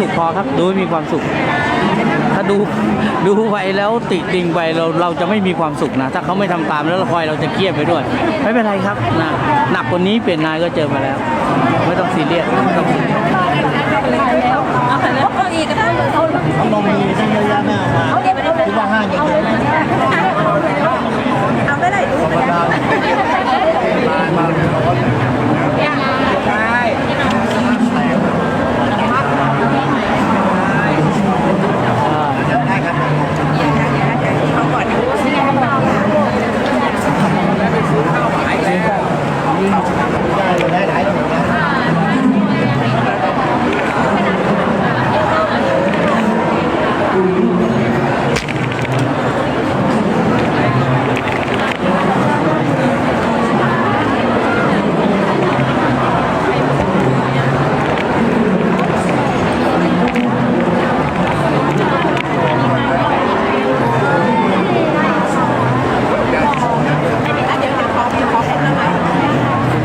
สุขพอครับดูให้มีความสุข ถ้าดูดูไปแล้วติติงไปเราเราจะไม่มีความสุขนะ ถ้าเขาไม่ทำตามแล้วเราคอยเราจะเครียดไปด้วย ไม่เป็นไรครับนะหนักกว่านี้เปลี่ยนนายก็เจอมาแล้ว ไม่ต้องซีเรียสไม่ต้องซีเรียสเขาไปแล้วเอาอีกก็ได้เขานมมีทั้งเยอะแยะแม่มาเอาที่ว่าห้างยังเยอะ เอาไปไหนดูไปแล้ว ได้เลยได้หลายถุงนะ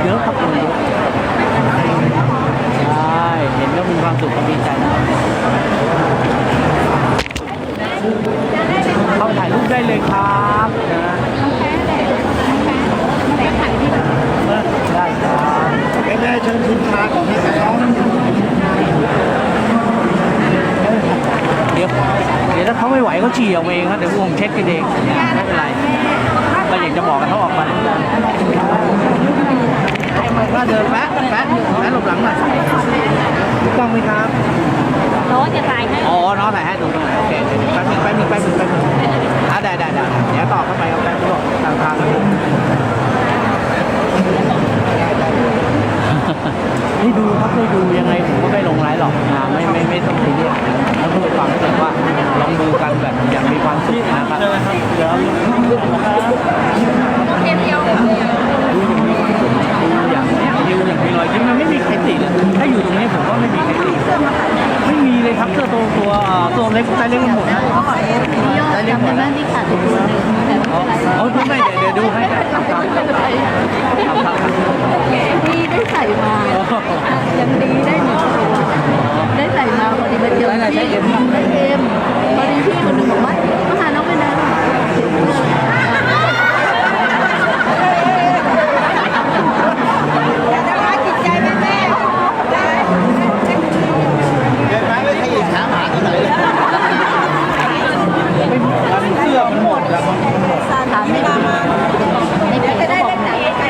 เยอะครับคนเยอะใช่เห็นแล้วมีความสุขก็ดีใจนะเข้าถ่ายรูป ได้เลยครับนะได้ครับแม่เชิญคุณพาของให้กับน้องเดี๋ยวเดี๋ยวถ้าเขาไม่ไหวเขาฉี่ออกมาเองครับเดี๋ยวผมเช็ดกันเองไม่เป็นไรก็อยากจะบอกกันเขาออกมาถ้าเดินแป๊ะแป๊ะแป๊ะหลบหลังหน่อยถูกต้องไหมครับโน้ตจะตายให้อ๋อน้องถ่ายให้ดูหน่อยโอเคแป๊บนึงแป๊บนึงแป๊บนึงแป๊บนึงอะได้ได้ได้เดี๋ยวต่อเข้าไปเอาแป๊บนึงทางทางนี่ดูครับไม่ดูยังไงผมก็ไม่ลงไลน์หรอกนะไม่ไม่ไม่ต้องซีเรียสแล้วพูดฟังแต่ว่าลองดูกันแบบอย่างมีความสุขนะครับเดี๋ยว เพียวเพียว ดูอย่างดูอย่างมีรอยยิ้มมันไม่มีใครติเลยถ้าอยู่ตรงนี้ผมว่าไม่มีใครติไม่มีเลยครับเสื้อตัวตัว เอ่อตัวเล็กไซส์เล็กมันหมดนะไซส์เล็กหมดนะที่ขาดตัวนึงแต่ไม่เป็นไรเอาดูไม่เดี๋ยวเดี๋ยวดูให้ครับครับครับครับดีได้ใส่มายังดีได้หนึ่งตัวได้ใส่มาพอดีมาเจอที่เอ็มเอ็มพอดีพี่คนหนึ่งบอกว่ามาหาน้องไปนะ เดินไปไม่ขยิบขาหมาที่ไหนเลย เสื้อมันหมดแล้วมันหมด ถามไม่ได้มาในปีก็บอกหนัก ไอ้นี่ใคร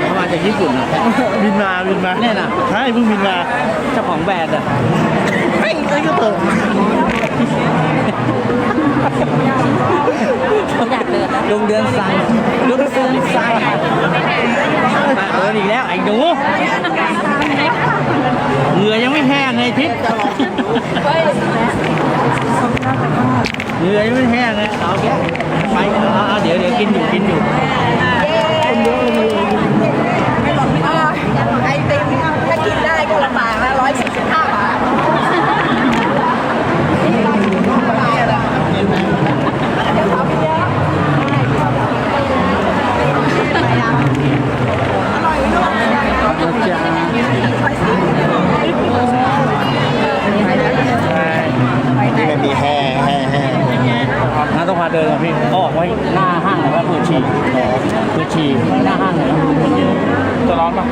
เขามาจากญี่ปุ่ นนะบินมาบินมาเนี่ยนะใช่เพิ่งบินมาเจ้าของแบรนด์อะเฮ้ยไอ้ก็ตกอยากเดินนะลุงเดือนสั่งลุงเดือนสั่งมาเอออีกแล้วไอ้หนูเหงื่อยังไม่แห้งเลยทิศเหงื่อยังไม่แห้งเลยเอาแกไปเอาเอาเดี๋ยวเดี๋ยวกินอยู่กินอยู่ ไอติมถ้ากินได้ก็ลำบากนะร้อยสี่สิบห้าบาท นี่มันมีแห่แห่แห่ น้าต้องพาเดินก่อนพี่อ้อไว้หน้าห้าง หน่อยว่าเผื่อฉี่เผื่อฉี่หน้าห้างหน่อยนะจะร้อนปะ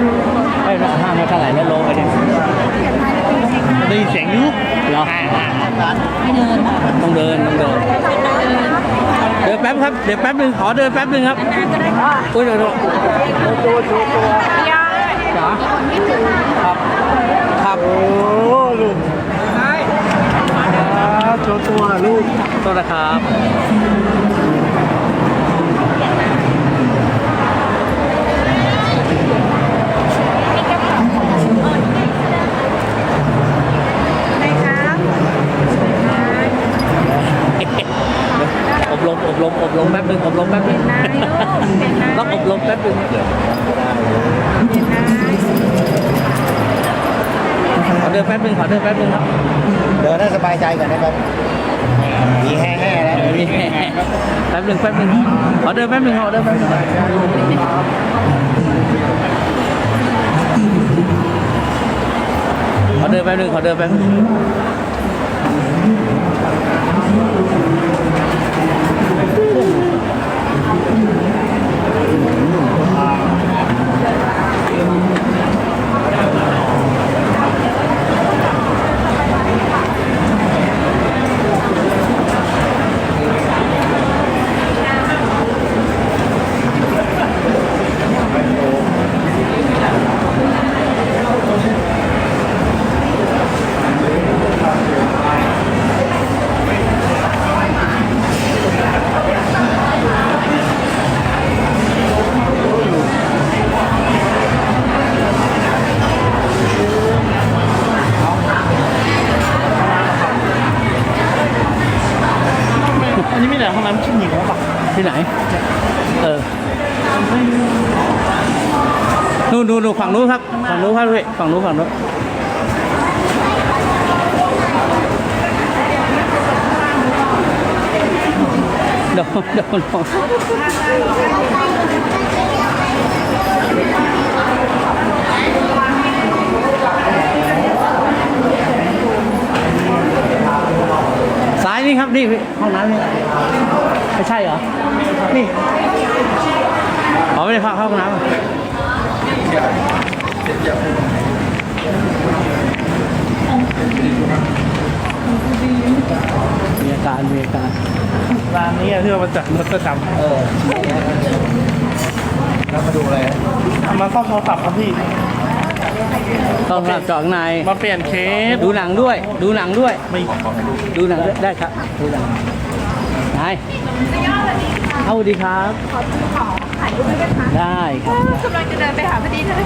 ไอ้ยหน้าห้างไม่เท่าไหร่แล้วโลไปเนี่ยได้ยินเสียงยุบเหรอไม่เดินต้องเดินต้องเดินเดี๋ยวแป๊บครับเดี๋ยวแป๊บหนึงขอเดินแป๊บหนึงครับอุ้ยเดี๋ยวเดี๋ยวจ๋าครับครับโอ้ลูกครัวตัวลูกโทษนะครับ อบรมอบรมอบรมแป๊บนึงอบรมแป๊บนึง นายลูกเห็นนาย ต้อง อบรมแป๊บนึงเห็นนายขอเดินแป๊บนึงขอเดินแป๊บนึงครับเดินให้สบายใจก่อนนะครับมีแห่ๆแล้วมีแป๊บนึงแป๊บนึงขอเดินแป๊บนึงขอเดินแป๊บนึงขอเดินแป๊บนึงขอเดินแป๊บนึง อันนี้ไม่ไหนห้องน้ำชิ้นหญิงหรือเปล่าที่ไหน เออนู่นนู่นนู่นฝั่งนู้นครับ ฝั่งนู้นครับพี่ฝั่งนู้นฝั่งนู้นโดนโดนโดนซ้าย นี่ครับนี่พี่ห้องน้ำนี่ไม่ใช่เหรอ นี่อ๋อไม่ได้พักเข้าห้องน้ำเหรอมีอาการมีอาการร้านนี้ที่เรามาจากรถประจเออำแล้วมาดูอะไรมาซ่อมโทรศัพท์ครับพี่ ต้องรับจอดข้างในมาเปลี่ยนเคสดูหนังด้วย ดูหนังด้วย ไม่ดูหนังด้วยได้ครับดูหนังนายเอาสวัสดีครับ ขอซื้อของถ่ายรูปด้วยกันค่ะได้ครับกำลังจะเดินไปหาพอดีเลย